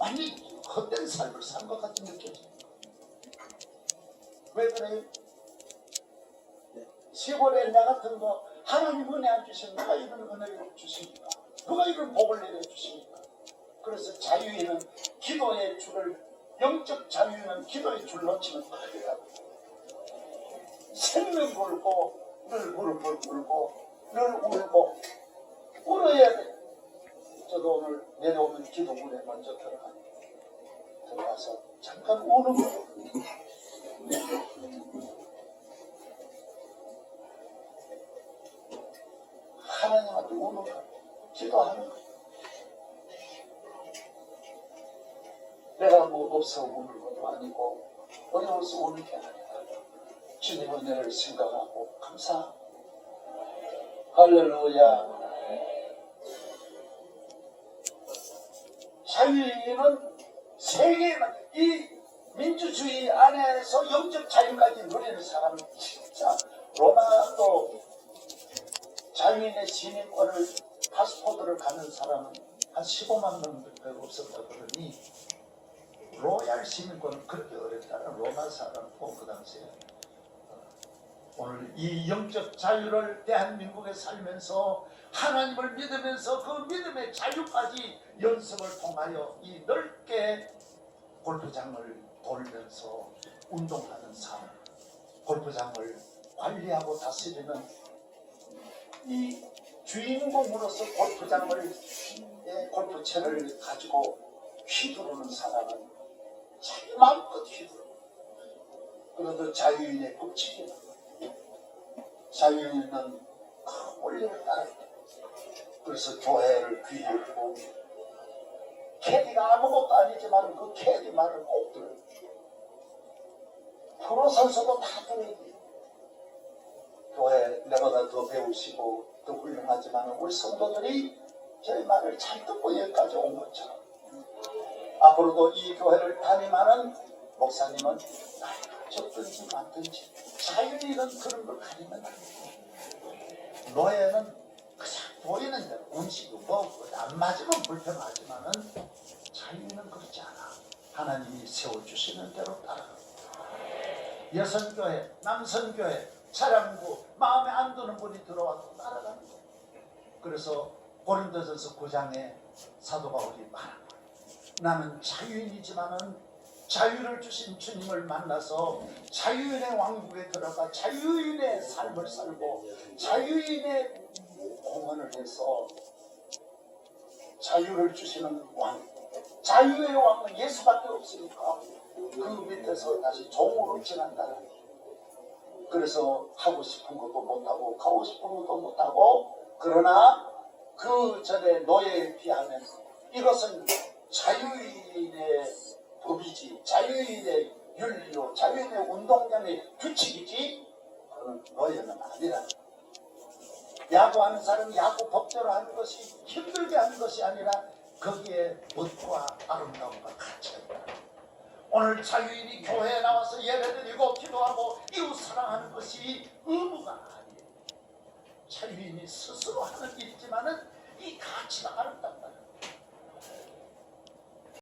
완전히 헛된 삶을 산 것 같은 느껴져요. 왜 그래요? 시골에 나 같은 거 하나님 은혜 안 주시면 누가 이런 은혜를 주십니까? 누가 이런 복을 내려 주십니까? 그래서 자유인은 기도의 줄을 영적 자유인은 기도의 줄 놓치면 큰일이라고 생명 걸고 늘 무릎을 꿇고 늘 울고 울어야 돼 저도 오늘 내려오면 기도문에 먼저 들어가 들어가서 잠깐 우는 거예요 하나님한테 우는 거예요 기도하는 거예요. 내가 뭐 없어 우는 것도 아니고 어려워서 우는 게 아니라 주님 은혜를 생각하고 감사 할렐루야 자유인은 세계만 이 민주주의 안에서 영적 자유까지 누리는 사람은 진짜 로마도 자유인의 시민권을 파스포드를 갖는 사람은 한 15만 명밖에 없었다 그러니 로얄 시민권은 그렇게 어렵다는 로마 사람도 그 당시에 오늘 이 영적 자유를 대한민국에 살면서 하나님을 믿으면서 그 믿음의 자유까지 연습을 통하여 이 넓게 골프장을 돌면서 운동하는 삶, 골프장을 관리하고 다스리는 이 주인공으로서 골프장을 예, 골프채를 가지고 휘두르는 사람은 자기 마음껏 휘두르. 그래도 자유인의 법칙이다. 자유인은 큰 원리를 따라. 그래서 교회를 귀에 두고 캐디가 아무것도 아니지만 그 캐디 말을 꼭 들어요. 프로 선수도 다 들어야 돼. 교회 내보다 더 배우시고 더 훌륭하지만 우리 성도들이 저희 말을 잘 듣고 여기까지 온 것처럼 앞으로도 이 교회를 담임하는 목사님은 적든지 많든지 자유인은 그런 걸 가리면 안 돼. 노예는 그냥 보이는 대로 음식도 먹고 안 맞으면 불편하지만은 자유인은 그렇지 않아. 하나님이 세워주시는 대로 따라가. 여성교회, 남성교회, 차량부, 마음에 안 드는 분이 들어와도 따라가는 거예요. 그래서 고린도전서 9장에 사도 바울이 말한 거예요. 나는 자유인이지만은 자유를 주신 주님을 만나서 자유인의 왕국에 들어가 자유인의 삶을 살고 자유인의 공헌을 해서 자유를 주시는 왕 자유의 왕은 예수밖에 없으니까 그 밑에서 다시 종으로 지난다 그래서 하고 싶은 것도 못하고 가고 싶은 것도 못하고 그러나 그 전에 노예에 비하면 이것은 자유인의 법이지 자유인의 윤리요 자유인의 운동량의 규칙이지 그건 노예는 아니라 야구하는 사람이 야구 법대로 하는 것이 힘들게 하는 것이 아니라 거기에 멋과 아름다움과 가치가 있다. 오늘 자유인이 교회에 나와서 예배드리고 기도하고 이웃 사랑하는 것이 의무가 아니에요. 자유인이 스스로 하는 일이지만은 이 가치가 아름답다.